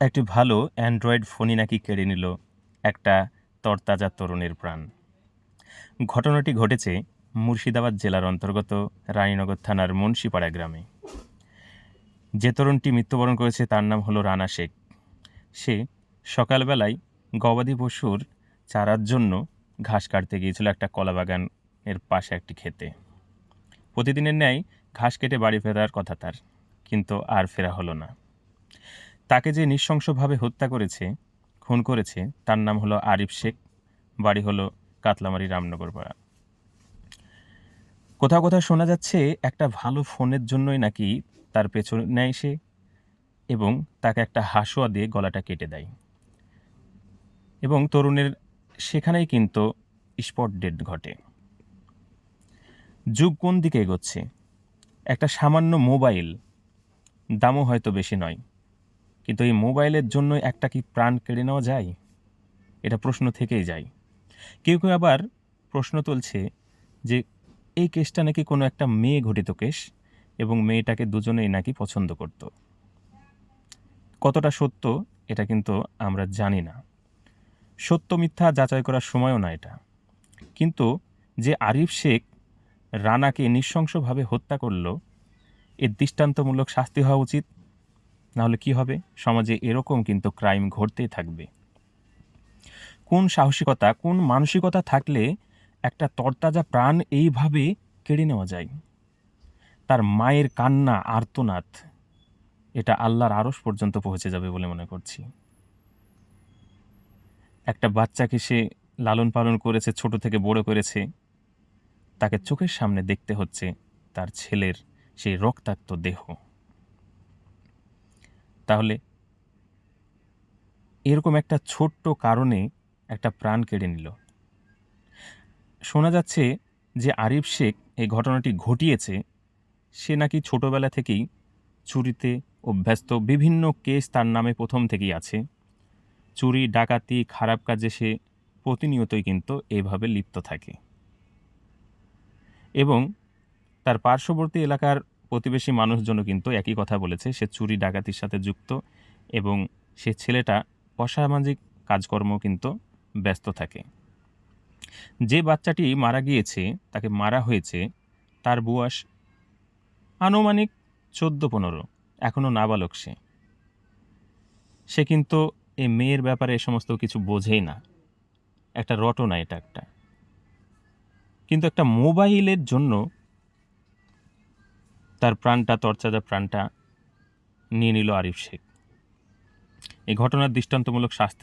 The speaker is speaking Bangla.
একটি ভালো অ্যান্ড্রয়েড ফোনই নাকি কেড়ে নিল একটা তরতাজা তরুণের প্রাণ। ঘটনাটি ঘটেছে মুর্শিদাবাদ জেলার অন্তর্গত রানীনগর থানার মুন্সিপাড়া গ্রামে। যে তরুণটি মৃত্যুবরণ করেছে তার নাম হলো রানা শেখ। সে সকালবেলায় গবাদি পশুর চারার জন্য ঘাস কাটতে গিয়েছিল একটা কলাবাগান এর পাশে একটি খেতে প্রতিদিনের ন্যায় ঘাস কেটে বাড়ি ফেরার কথা তার, কিন্তু আর ফেরা হলো না। তাকে যে নৃশংসভাবে হত্যা করেছে, খুন করেছে, তার নাম হলো আরিফ শেখ, বাড়ি হলো কাতলামারি রামনগর পাড়া। কোথাও কোথাও শোনা যাচ্ছে একটা ভালো ফোনের জন্যই নাকি তার পেছনে নেয় সে এবং তাকে একটা হাসুয়া দিয়ে গলাটা কেটে দেয়। এবং তরুণের সেখানেই কিন্তু স্পট ডেড ঘটে। যুগ কোন দিকে এগোচ্ছে? একটা সামান্য মোবাইল, দামও হয়তো বেশি নয়। কিন্তু এই মোবাইলের জন্য একটা কি প্রাণ কেড়ে নেওয়া যায়? এটা প্রশ্ন থেকেই যায়। কেউ কেউ আবার প্রশ্ন তুলছে যে, এই কেসটা নাকি কোনো একটা মেয়ে ঘটিত কেস এবং মেয়েটাকে দুজনেই নাকি পছন্দ করত। কতটা সত্য এটা কিন্তু আমরা জানি না। সত্য মিথ্যা যাচাই করার সময়ও না এটা। কিন্তু যে আরিফ শেখ রানাকে নৃশংসভাবে হত্যা করল, এর দৃষ্টান্তমূলক শাস্তি হওয়া উচিত। নাহলে কি হবে? সমাজে এরকম কিন্তু ক্রাইম ঘটতেই থাকবে। কোন সাহসিকতা, কোন মানসিকতা থাকলে একটা তরতাজা প্রাণ এইভাবে কেড়ে নেওয়া যায়? তার মায়ের কান্না, আর্তনাদ, এটা আল্লাহর আরস পর্যন্ত পৌঁছে যাবে বলে মনে করছি। একটা বাচ্চাকে সে লালন পালন করেছে, ছোট থেকে বড় করেছে, তাকে চোখের সামনে দেখতে হচ্ছে তার ছেলের সেই রক্তাক্ত দেহ। এরকম একটা ছোট্ট কারণে একটা প্রাণ কেড়ে নিল। শোনা যাচ্ছে যে আরিফ শেখ এই ঘটনাটি ঘটিয়েছে, সে নাকি ছোটবেলা থেকেই চুরিতে অভ্যস্ত, বিভিন্ন কেস তার নামে প্রথম থেকেই আছে। চুরি, ডাকাতি, খারাপ কাজে সে প্রতিনিয়তই কিন্তু এভাবে লিপ্ত থাকে। এবং তার পার্শ্ববর্তী এলাকার প্রতিবেশী মানুষজনও কিন্তু একই কথা বলেছে। সে চুরি, ডাকাতির সাথে যুক্ত এবং সে ছেলেটা অসামাজিক কাজকর্ম কিন্তু ব্যস্ত থাকে। যে বাচ্চাটি মারা গিয়েছে, তাকে মারা হয়েছে, তার বুয়াস আনুমানিক চোদ্দ পনেরো এখনও নাবালক সে। সে কিন্তু এই মেয়ের ব্যাপারে এ সমস্ত কিছু বোঝেই না। একটা রটনা এটা একটা। কিন্তু একটা মোবাইলের জন্য তার প্রাণটা তরচাজা প্রাণটা নিয়ে নিল আরিফ শেখ। এই ঘটনার দৃষ্টান্তমূলক শাস্তি